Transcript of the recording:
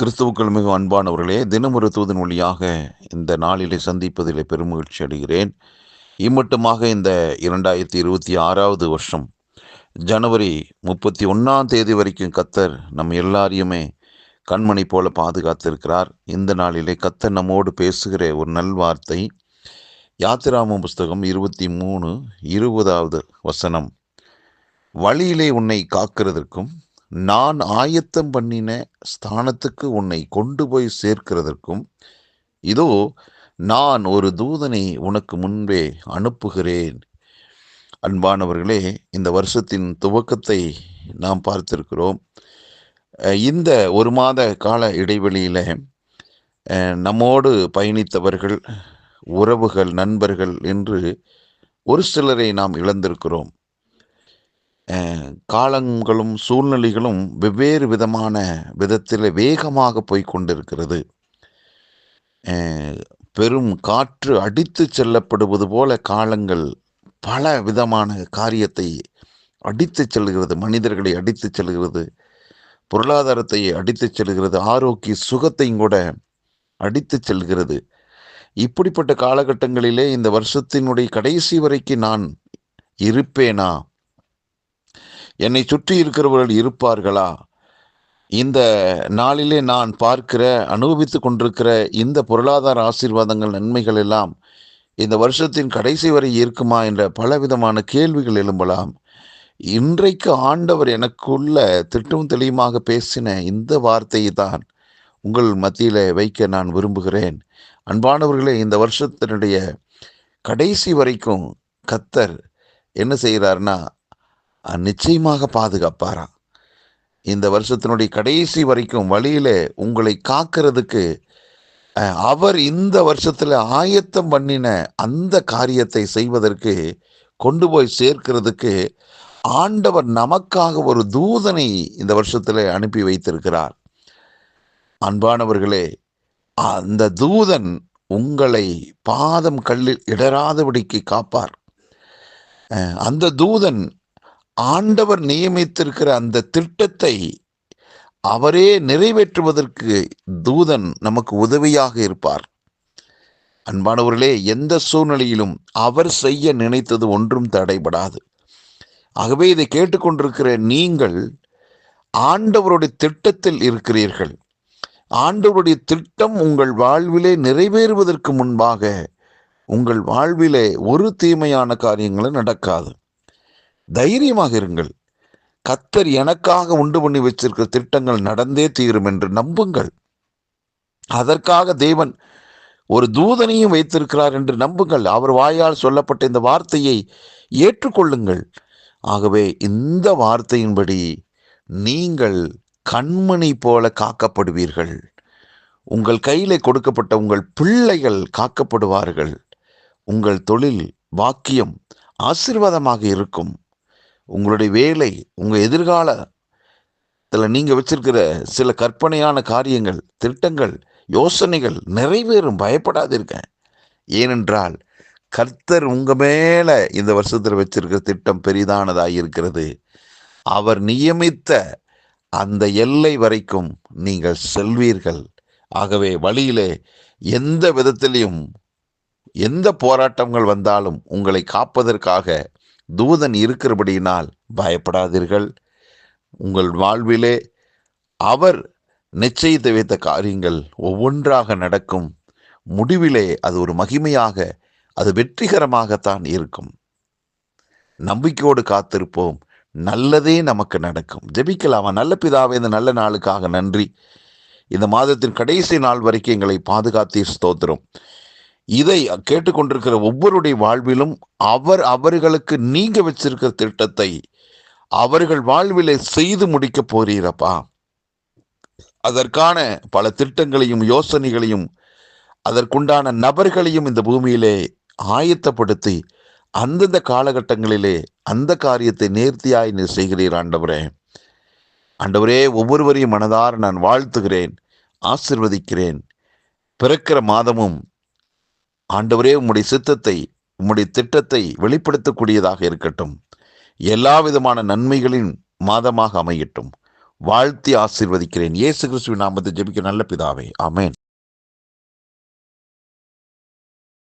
கிறிஸ்துவுக்கள் மிக அன்பானவர்களே தினமொரு தூதன் வழியாக இந்த நாளிலே சந்திப்பதிலே பெருமகிழ்ச்சி அடைகிறேன். இம்மட்டுமாக இந்த இரண்டாயிரத்தி இருபத்தி ஆறாவது வருஷம் ஜனவரி முப்பத்தி ஒன்றாம் தேதி வரைக்கும் கத்தர் நம்ம எல்லாரையுமே கண்மணி போல பாதுகாத்திருக்கிறார். இந்த நாளிலே கத்தர் நம்மோடு பேசுகிற ஒரு நல்வார்த்தை யாத்திராம புஸ்தகம் இருபத்தி மூணு இருபதாவது வசனம். வழியிலே உன்னை காக்கிறதற்கும் நான் ஆயத்தம் பண்ணின ஸ்தானத்துக்கு உன்னை கொண்டு போய் சேர்க்கிறதற்கும் இதோ நான் ஒரு தூதனை உனக்கு முன்பே அனுப்புகிறேன். அன்பானவர்களே இந்த வருஷத்தின் துவக்கத்தை நாம் பார்த்திருக்கிறோம். இந்த ஒரு மாத கால இடைவெளியில் நம்மோடு பயணித்தவர்கள் உறவுகள் நண்பர்கள் என்று ஒரு சிலரை நாம் இழந்திருக்கிறோம். காலங்களும் சூழ்நிலைகளும் வெவ்வேறு விதமான விதத்தில் வேகமாக போய்கொண்டிருக்கிறது பெரும் காற்று அடித்து செல்லப்படுவது போல காலங்கள் பல விதமான காரியத்தை அடித்து செல்கிறது மனிதர்களை அடித்து செல்கிறது பொருளாதாரத்தை அடித்து செல்கிறது ஆரோக்கிய சுகத்தையும் கூட அடித்து செல்கிறது. இப்படிப்பட்ட காலகட்டங்களிலே இந்த வருஷத்தினுடைய கடைசி வரைக்கும் நான் இருப்பேனா? என்னை சுற்றி இருக்கிறவர்கள் இருப்பார்களா? இந்த நாளிலே நான் பார்க்கிற அனுபவித்து கொண்டிருக்கிற இந்த பொருளாதார ஆசீர்வாதங்கள் நன்மைகள் எல்லாம் இந்த வருஷத்தின் கடைசி வரை இருக்குமா என்ற பலவிதமான கேள்விகள் எழும்பலாம். இன்றைக்கு ஆண்டவர் எனக்குள்ள திட்டம் தெளிவாக பேசின இந்த வார்த்தையை தான் உங்கள் மத்தியில் வைக்க நான் விரும்புகிறேன். அன்பானவர்களே இந்த வருஷத்தினுடைய கடைசி வரைக்கும் கத்தர் என்ன செய்கிறார்னா நிச்சயமாக பாதுகாப்பாராம். இந்த வருஷத்தினுடைய கடைசி வரைக்கும் வழியில் உங்களை காக்கிறதுக்கு அவர் இந்த வருஷத்தில் ஆயத்தம் பண்ணின அந்த காரியத்தை செய்வதற்கு கொண்டு போய் சேர்க்கிறதுக்கு ஆண்டவர் நமக்காக ஒரு தூதனை இந்த வருஷத்தில் அனுப்பி வைத்திருக்கிறார். அன்பானவர்களே அந்த தூதன் உங்களை பாதம் கல்லில் இடராதபடிக்கு காப்பார். அந்த தூதன் ஆண்டவர் நியமித்திருக்கிற அந்த திட்டத்தை அவரே நிறைவேற்றுவதற்கு தூதன் நமக்கு உதவியாக இருப்பார். அன்பானவர்களே எந்த சூழ்நிலையிலும் அவர் செய்ய நினைத்தது ஒன்றும் தடைபடாது. ஆகவே இதை கேட்டுக்கொண்டிருக்கிற நீங்கள் ஆண்டவருடைய திட்டத்தில் இருக்கிறீர்கள். ஆண்டவருடைய திட்டம் உங்கள் வாழ்விலே நிறைவேறுவதற்கு முன்பாக உங்கள் வாழ்விலே ஒரு தீமையான காரியங்களும் நடக்காது. தைரியமாக இருங்கள். கத்தர் எனக்காக உண்டு பண்ணி வச்சிருக்கிற திட்டங்கள் நடந்தே தீரும் என்று நம்புங்கள். அதற்காக தேவன் ஒரு தூதனையும் வைத்திருக்கிறார் என்று நம்புங்கள். அவர் வாயால் சொல்லப்பட்ட இந்த வார்த்தையை ஏற்றுக்கொள்ளுங்கள். ஆகவே இந்த வார்த்தையின்படி நீங்கள் கண்மணி போல காக்கப்படுவீர்கள். உங்கள் கையில் கொடுக்கப்பட்ட உங்கள் பிள்ளைகள் காக்கப்படுவார்கள். உங்கள் தொழில் வாக்கியம் ஆசீர்வாதமாக இருக்கும். உங்களுடைய வேலை உங்கள் எதிர்காலத்தில் நீங்கள் வச்சிருக்கிற சில கற்பனையான காரியங்கள் திட்டங்கள் யோசனைகள் நிறைவேறும். பயப்படாதிருக்க ஏனென்றால் கர்த்தர் உங்கள் மேலே இந்த வருஷத்தில் வச்சிருக்கிற திட்டம் பெரிதானதாக இருக்கிறது. அவர் நியமித்த அந்த எல்லை வரைக்கும் நீங்கள் செல்வீர்கள். ஆகவே வழியிலே எந்த விதத்திலையும் எந்த போராட்டங்கள் வந்தாலும் உங்களை காப்பதற்காக தூதன் இருக்கிறபடியினால் பயப்படாதீர்கள். உங்கள் வாழ்விலே அவர் நிச்சயித்து வைத்த காரியங்கள் ஒவ்வொன்றாக நடக்கும். முடிவிலே அது ஒரு மகிமையாக அது வெற்றிகரமாகத்தான் இருக்கும். நம்பிக்கையோடு காத்திருப்போம். நல்லதே நமக்கு நடக்கும். ஜெபிக்கலாமா? நல்ல பிதாவே இந்த நல்ல நாளுக்காக நன்றி. இந்த மாதத்தின் கடைசி நாள் வரைக்கும் எங்களை பாதுகாத்தீர் ஸ்தோத்திரம். இதை கேட்டுக்கொண்டிருக்கிற ஒவ்வொருடைய வாழ்விலும் அவர் அவர்களுக்கு நீங்க வச்சிருக்கிற திட்டத்தை அவர்கள் வாழ்விலே செய்து முடிக்க போறீரப்பா. அதற்கான பல திட்டங்களையும் யோசனைகளையும் அதற்குண்டான நபர்களையும் இந்த பூமியிலே ஆயத்தப்படுத்தி அந்தந்த காலகட்டங்களிலே அந்த காரியத்தை நேர்த்தியாய் நீ செய்கிறீர் ஆண்டவரே. ஆண்டவரே ஒவ்வொருவரையும் மனதார நான் வாழ்த்துகிறேன் ஆசிர்வதிக்கிறேன். பிறக்கிற மாதமும் ஆண்டவரே உம்முடைய சித்தத்தை உம்முடைய திட்டத்தை வெளிப்படுத்தக்கூடியதாக இருக்கட்டும். எல்லா விதமான நன்மைகளின் மாதமாக அமையட்டும். வாழ்த்தி ஆசிர்வதிக்கிறேன். இயேசு கிறிஸ்துவின் நாமத்தை ஜெபிக்க நல்ல பிதாவே. ஆமேன்.